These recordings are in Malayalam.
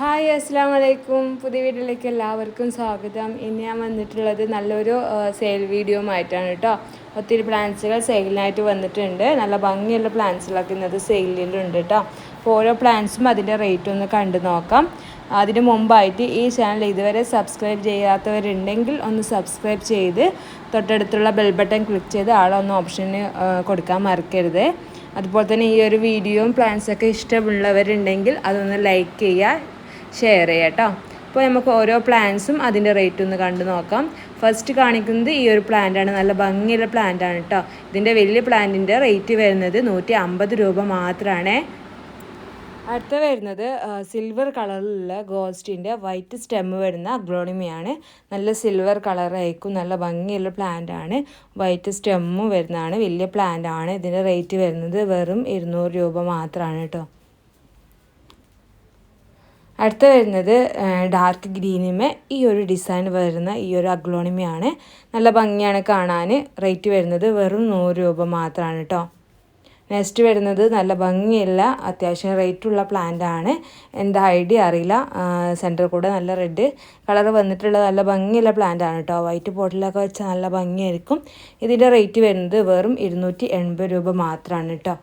ഹായ് അസ്സാം വലൈക്കും പുതിയ വീട്ടിലേക്ക് എല്ലാവർക്കും സ്വാഗതം. ഇന്ന് ഞാൻ വന്നിട്ടുള്ളത് നല്ലൊരു സെയിൽ വീഡിയോ ആയിട്ടാണ് കേട്ടോ. ഒത്തിരി പ്ലാന്റ്സുകൾ സെയിലിനായിട്ട് വന്നിട്ടുണ്ട്. നല്ല ഭംഗിയുള്ള പ്ലാന്റ്സുകളൊക്കെ ഇന്നത് സെയിലിലുണ്ട് കേട്ടോ. അപ്പോൾ ഓരോ പ്ലാന്റ്സും അതിന്റെ റേറ്റ് ഒന്ന് കണ്ടു നോക്കാം. അതിന് മുമ്പായിട്ട് ഈ ചാനൽ ഇതുവരെ സബ്സ്ക്രൈബ് ചെയ്യാത്തവരുണ്ടെങ്കിൽ ഒന്ന് സബ്സ്ക്രൈബ് ചെയ്ത് തൊട്ടടുത്തുള്ള ബെൽ ബട്ടൺ ക്ലിക്ക് ചെയ്ത് ആളൊന്ന് ഓപ്ഷന് കൊടുക്കാൻ മറക്കരുത്. അതുപോലെ തന്നെ ഈ ഒരു വീഡിയോയും പ്ലാൻസൊക്കെ ഇഷ്ടമുള്ളവരുണ്ടെങ്കിൽ അതൊന്ന് ലൈക്ക് ചെയ്യുക. ഷെയർ ചെയ്യാം അപ്പോൾ നമുക്ക് ഓരോ പ്ലാന്റ്സും അതിന്റെ റേറ്റ് ഒന്ന് കണ്ടു നോക്കാം. ഫസ്റ്റ് കാണിക്കുന്നത് ഈ ഒരു പ്ലാന്റാണ് നല്ല ഭംഗിയുള്ള പ്ലാന്റാണ് കേട്ടോ ഇതിന്റെ വലിയ പ്ലാന്റിന്റെ റേറ്റ് വരുന്നത് നൂറ്റി അമ്പത് രൂപ മാത്രമാണ് അടുത്ത വരുന്നത് സിൽവർ കളറിലുള്ള ഗോസ്റ്റിന്റെ വൈറ്റ് സ്റ്റെമ്മ് വരുന്ന അഗ്ലോണിമയാണ് നല്ല സിൽവർ കളറായിരിക്കും നല്ല ഭംഗിയുള്ള പ്ലാന്റ് ആണ്. വൈറ്റ് സ്റ്റെമ്മും വരുന്നതാണ്. വലിയ പ്ലാന്റ് ആണ്. ഇതിന്റെ റേറ്റ് വരുന്നത് വെറും ഇരുന്നൂറ് രൂപ മാത്രമാണ് കേട്ടോ അടുത്ത വരുന്നത് ഡാർക്ക് ഗ്രീനിമേ ഈ ഒരു ഡിസൈൻ വരുന്ന ഈ ഒരു അഗ്ലോണിമയാണ്. നല്ല ഭംഗിയാണ് കാണാൻ റേറ്റ് വരുന്നത് വെറും നൂറ് രൂപ മാത്രമാണ് കേട്ടോ നെക്സ്റ്റ് വരുന്നത് നല്ല ഭംഗിയുള്ള അത്യാവശ്യം റേറ്റുള്ള ആണ്. എന്താ ഐഡിയ അറിയില്ല. സെന്റർ കൂടെ നല്ല റെഡ് കളർ വന്നിട്ടുള്ള നല്ല ഭംഗിയുള്ള ആണ് കേട്ടോ വൈറ്റ് ബോട്ടിലൊക്കെ വെച്ചാൽ നല്ല ഭംഗിയായിരിക്കും. ഇതിന്റെ റേറ്റ് വരുന്നത് വെറും ഇരുന്നൂറ്റി രൂപ മാത്രമാണ് കേട്ടോ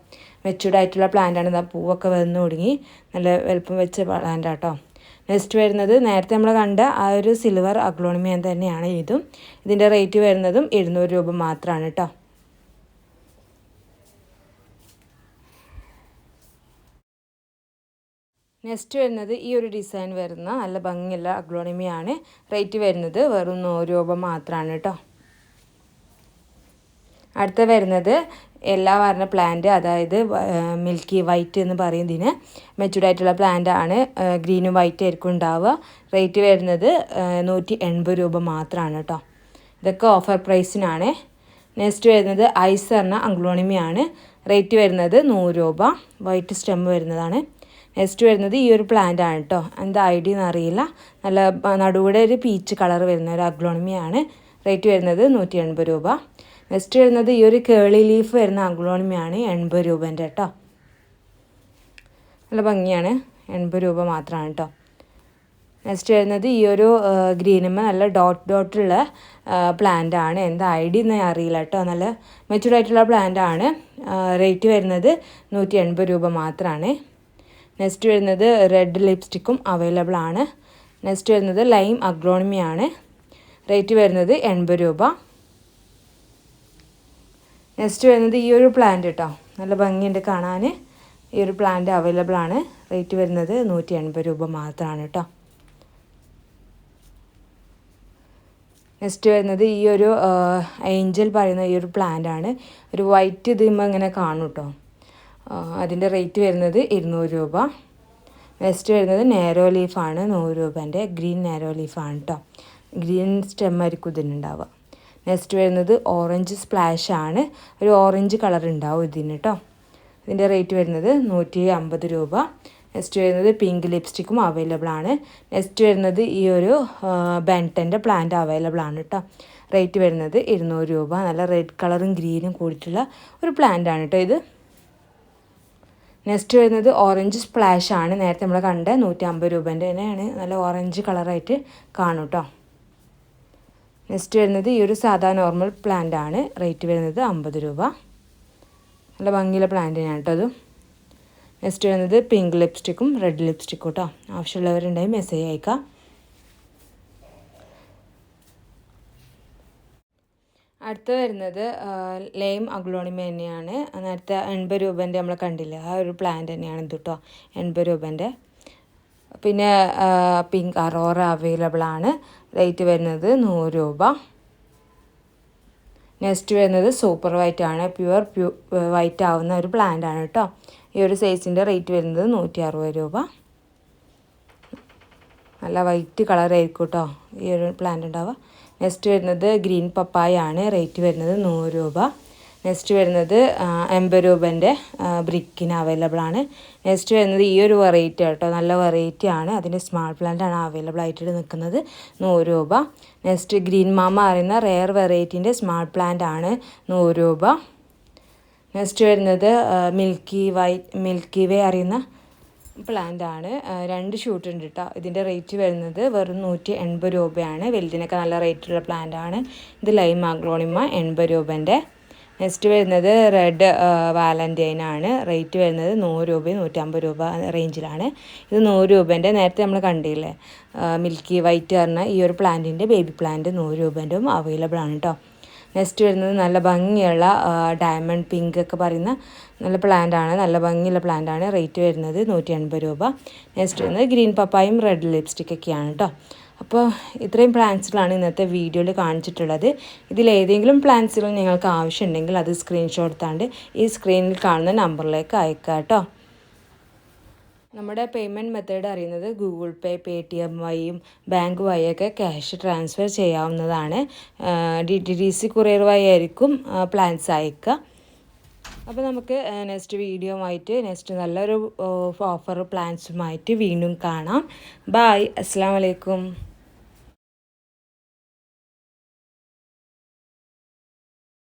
മെച്ചൂർഡ് ആയിട്ടുള്ള പ്ലാന്റാണ് ഇതാ പൂവൊക്കെ വന്ന് തുടങ്ങി. നല്ല വലുപ്പം വെച്ച പ്ലാന്റ് കേട്ടോ നെക്സ്റ്റ് വരുന്നത് നേരത്തെ നമ്മൾ കണ്ട ആ ഒരു സിൽവർ അഗ്ലോണിമിയൻ തന്നെയാണ് ഇതും. ഇതിന്റെ റേറ്റ് വരുന്നതും എഴുന്നൂറ് രൂപ മാത്രമാണ് കേട്ടോ നെക്സ്റ്റ് വരുന്നത് ഈ ഒരു ഡിസൈൻ വരുന്ന നല്ല ഭംഗിയുള്ള അഗ്ലോണിമിയാണ് റേറ്റ് വരുന്നത് വെറും നൂറ് രൂപ മാത്രമാണ് കേട്ടോ അടുത്ത വരുന്നത് എല്ലാ വർണ പ്ലാന്റ് അതായത് മിൽക്കി വൈറ്റ് എന്ന് പറയുന്നതിന് മെച്ചൂർഡ് ആയിട്ടുള്ള പ്ലാന്റ് ആണ് ഗ്രീനും വൈറ്റ് ആയിരിക്കും ഉണ്ടാവുക. റേറ്റ് വരുന്നത് നൂറ്റി എൺപത് രൂപ മാത്രമാണ് കേട്ടോ ഇതൊക്കെ ഓഫർ പ്രൈസിനാണ് നെക്സ്റ്റ് വരുന്നത് ഐസ് പറഞ്ഞ അഗ്ലോണിമിയാണ് റേറ്റ് വരുന്നത് നൂറ് രൂപ. വൈറ്റ് സ്റ്റെം വരുന്നതാണ്. നെക്സ്റ്റ് വരുന്നത് ഈ ഒരു പ്ലാന്റ് ആണ് കേട്ടോ എന്താ ഐഡിയ എന്നറിയില്ല നല്ല നടുവിടെ ഒരു പീച്ച് കളർ വരുന്ന ഒരു അഗ്ലോണിമിയാണ് റേറ്റ് വരുന്നത് നൂറ്റി എൺപത് രൂപ. നെക്സ്റ്റ് വരുന്നത് ഈ ഒരു കേളി ലീഫ് വരുന്ന അഗ്ലോണിമയാണ് എൺപത് രൂപേന്റെ കേട്ടോ നല്ല ഭംഗിയാണ്. എൺപത് രൂപ മാത്രമാണ് കേട്ടോ നെക്സ്റ്റ് വരുന്നത് ഈ ഒരു ഗ്രീനുമ്മ നല്ല ഡോട്ട് ഡോട്ടുള്ള പ്ലാന്റ് ആണ് എന്താ ഡി എന്ന് അറിയില്ല കേട്ടോ നല്ല മെച്ചൂർഡ് ആയിട്ടുള്ള പ്ലാന്റ് ആണ് റേറ്റ് വരുന്നത് നൂറ്റി എൺപത് രൂപ മാത്രമാണ് നെക്സ്റ്റ് വരുന്നത് റെഡ് ലിപ്സ്റ്റിക്കും അവൈലബിൾ ആണ്. നെക്സ്റ്റ് വരുന്നത് ലൈം അഗ്രോണിമിയാണ് റേറ്റ് വരുന്നത് എൺപത് രൂപ. നെക്സ്റ്റ് വരുന്നത് ഈ ഒരു പ്ലാന്റ് കേട്ടോ നല്ല ഭംഗിയുണ്ട് കാണാൻ ഈ ഒരു പ്ലാന്റ് അവൈലബിൾ ആണ്. റേറ്റ് വരുന്നത് നൂറ്റി എൺപത് രൂപ മാത്രമാണ് കേട്ടോ നെക്സ്റ്റ് വരുന്നത് ഈ ഒരു ഏഞ്ചൽ പറയുന്ന ഈ ഒരു പ്ലാന്റ് ആണ്. ഒരു വൈറ്റ് ഇതിമ്മ ഇങ്ങനെ കാണും കേട്ടോ അതിന്റെ റേറ്റ് വരുന്നത് ഇരുന്നൂറ് രൂപ. നെക്സ്റ്റ് വരുന്നത് നാരോ ലീഫാണ് നൂറ് രൂപേന്റെ. ഗ്രീൻ നാരോ ലീഫാണ് കേട്ടോ ഗ്രീൻ സ്റ്റെം ആയിരിക്കും ഇതിനുണ്ടാവുക. നെക്സ്റ്റ് വരുന്നത് ഓറഞ്ച് സ്പ്ലാഷ് ആണ്. ഒരു ഓറഞ്ച് കളർ ഉണ്ടാവും ഇതിന് കേട്ടോ ഇതിന്റെ റേറ്റ് വരുന്നത് നൂറ്റി അമ്പത് രൂപ. നെക്സ്റ്റ് വരുന്നത് പിങ്ക് ലിപ്സ്റ്റിക്കും അവൈലബിൾ ആണ്. നെക്സ്റ്റ് വരുന്നത് ഈ ഒരു ബെന്റന്റെ പ്ലാന്റ് അവൈലബിൾ ആണ് കേട്ടോ റേറ്റ് വരുന്നത് ഇരുന്നൂറ് രൂപ. നല്ല റെഡ് കളറും ഗ്രീനും കൂടിയിട്ടുള്ള ഒരു പ്ലാന്റ് ആണ് കേട്ടോ ഇത്. നെക്സ്റ്റ് വരുന്നത് ഓറഞ്ച് സ്പ്ലാഷ് ആണ്. നേരത്തെ നമ്മൾ കണ്ട നൂറ്റി അമ്പത് രൂപേന്റെ തന്നെയാണ്. നല്ല ഓറഞ്ച് കളറായിട്ട് കാണും കേട്ടോ നെക്സ്റ്റ് വരുന്നത് ഈ ഒരു സാധാ നോർമൽ പ്ലാന്റ് ആണ്. റേറ്റ് വരുന്നത് അമ്പത് രൂപ. നല്ല ഭംഗിയുള്ള പ്ലാന്റ് തന്നെയാണ് കേട്ടോ അത്. നെക്സ്റ്റ് വരുന്നത് പിങ്ക് ലിപ്സ്റ്റിക്കും റെഡ് ലിപ്സ്റ്റിക്കും കേട്ടോ ആവശ്യമുള്ളവരുണ്ടെങ്കിൽ മെസ്സേജ് അയക്കാം. അടുത്ത വരുന്നത് ലെയിം അഗ്ലോണിമ തന്നെയാണ്. നേരത്തെ എൺപത് രൂപേന്റെ നമ്മൾ കണ്ടില്ല ആ ഒരു പ്ലാന്റ് തന്നെയാണ് ഇത് കേട്ടോ എൺപത് രൂപേന്റെ. പിന്നെ പിങ്ക് അറോറ അവൈലബിൾ ആണ്. റേറ്റ് വരുന്നത് നൂറ് രൂപ. നെക്സ്റ്റ് വരുന്നത് സൂപ്പർ വൈറ്റ് ആണ്. പ്യുവർ പ്യൂ വൈറ്റ് ആവുന്ന ഒരു പ്ലാന്റ് ആണ് കേട്ടോ ഈ ഒരു സൈസിന്റെ റേറ്റ് വരുന്നത് നൂറ്റി അറുപത് രൂപ. നല്ല വൈറ്റ് കളറായിരിക്കും കേട്ടോ ഈ ഒരു പ്ലാന്റ് ഉണ്ടാവുക നെക്സ്റ്റ് വരുന്നത് ഗ്രീൻ പപ്പായ ആണ്. റേറ്റ് വരുന്നത് നൂറ് രൂപ. നെക്സ്റ്റ് വരുന്നത് എൺപത് രൂപേന്റെ ബ്രിക്കിന് അവൈലബിൾ ആണ്. നെക്സ്റ്റ് വരുന്നത് ഈ ഒരു വെറൈറ്റി കേട്ടോ നല്ല വെറൈറ്റി ആണ്. അതിന്റെ സ്മാൾ പ്ലാന്റ് ആണ് അവൈലബിൾ ആയിട്ട് നിൽക്കുന്നത്. നൂറ് രൂപ. നെക്സ്റ്റ് ഗ്രീൻ മാമ അറിയുന്ന റെയർ വെറൈറ്റീന്റെ സ്മാൾ പ്ലാന്റ് ആണ്. നൂറ് രൂപ. നെക്സ്റ്റ് വരുന്നത് മിൽക്കി വൈറ്റ് മിൽക്കി വേ അറിയുന്ന പ്ലാന്റ് ആണ്. രണ്ട് ഷൂട്ട് ഉണ്ട് കേട്ടോ ഇതിന്റെ റേറ്റ് വരുന്നത് വെറും നൂറ്റി എൺപത് രൂപയാണ്. വലുതിനൊക്കെ നല്ല റേറ്റുള്ള പ്ലാന്റ് ആണ്. ഇത് ലൈം ആഗ്ലോണിമ എൺപത് രൂപന്റെ നെക്സ്റ്റ് വരുന്നത് റെഡ് വാലന്റൈൻ ആണ്. റേറ്റ് വരുന്നത് നൂറ് രൂപ നൂറ്റമ്പത് രൂപ റേഞ്ചിലാണ്. ഇത് നൂറ് രൂപേന്റെ നേരത്തെ നമ്മൾ കണ്ടില്ലേ? മിൽക്കി വൈറ്റ് പറഞ്ഞ ഈ ഒരു പ്ലാന്റിന്റെ ബേബി പ്ലാന്റ് നൂറ് രൂപേന്റെ അവൈലബിൾ ആണ് കേട്ടോ നെക്സ്റ്റ് വരുന്നത് നല്ല ഭംഗിയുള്ള ഡയമണ്ട് പിങ്ക് ഒക്കെ പറയുന്ന നല്ല പ്ലാന്റ് ആണ്. നല്ല ഭംഗിയുള്ള പ്ലാന്റ് ആണ്. റേറ്റ് വരുന്നത് നൂറ്റി എൺപത് രൂപ. നെക്സ്റ്റ് വരുന്നത് ഗ്രീൻ പപ്പായും റെഡ് ലിപ്സ്റ്റിക്കൊക്കെയാണ് കേട്ടോ അപ്പോൾ ഇത്രയും പ്ലാൻസുകളാണ് ഇന്നത്തെ വീഡിയോയിൽ കാണിച്ചിട്ടുള്ളത്. ഇതിലേതെങ്കിലും പ്ലാൻസുകൾ നിങ്ങൾക്ക് ആവശ്യമുണ്ടെങ്കിൽ അത് സ്ക്രീൻഷോട്ട് എടുത്താണ്ട് ഈ സ്ക്രീനിൽ കാണുന്ന നമ്പറിലേക്ക് അയക്കുക കേട്ടോ. നമ്മുടെ പേയ്മെന്റ് മെത്തേഡ് അറിയുന്നത് ഗൂഗിൾ പേ പേ ടി എം വഴിയും ബാങ്ക് വഴിയൊക്കെ ക്യാഷ് ട്രാൻസ്ഫർ ചെയ്യാവുന്നതാണ്. D T D C courier വഴിയായിരിക്കും പ്ലാൻസ് അയക്കുക. അപ്പോൾ നമുക്ക് നെക്സ്റ്റ് വീഡിയോ ആയിട്ട് നെക്സ്റ്റ് നല്ലൊരു ഓഫർ പ്ലാൻസുമായിട്ട് വീണ്ടും കാണാം. ബായ് അസ്സാം വലൈക്കും